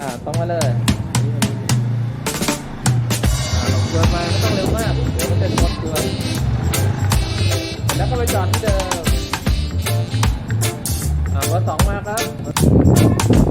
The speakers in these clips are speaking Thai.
อ่าต้องมาเลยอ่าลงเกินมาไม่ต้องเร็วมากเดี๋ยวมันจะชนเกินแล้วก็ไปจอดที่เดิมอ่าเบอร์สองมาครับ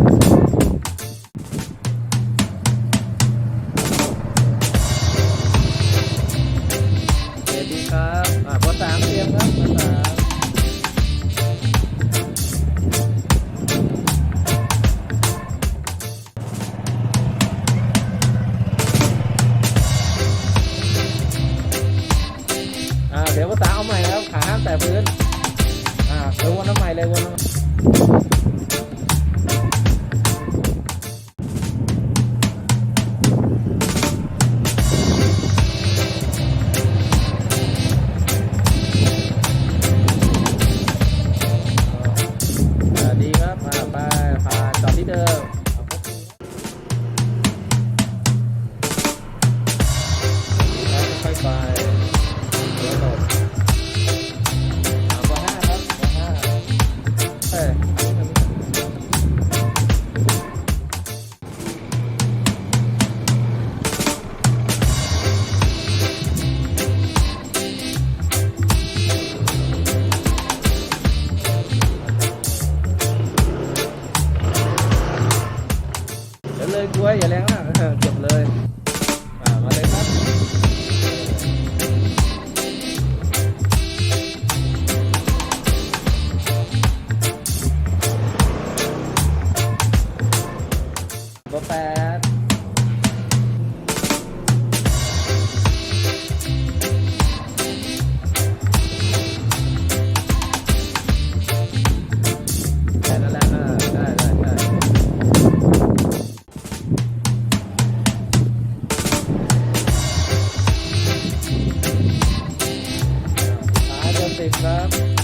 เดี๋ยวภาษาเอาใหม่นะครับขาห้ามแตะพื้นอ่าเดี๋ยววนเอาใหม่เลยวนเอา เดี๋ยวโหล สิบครับ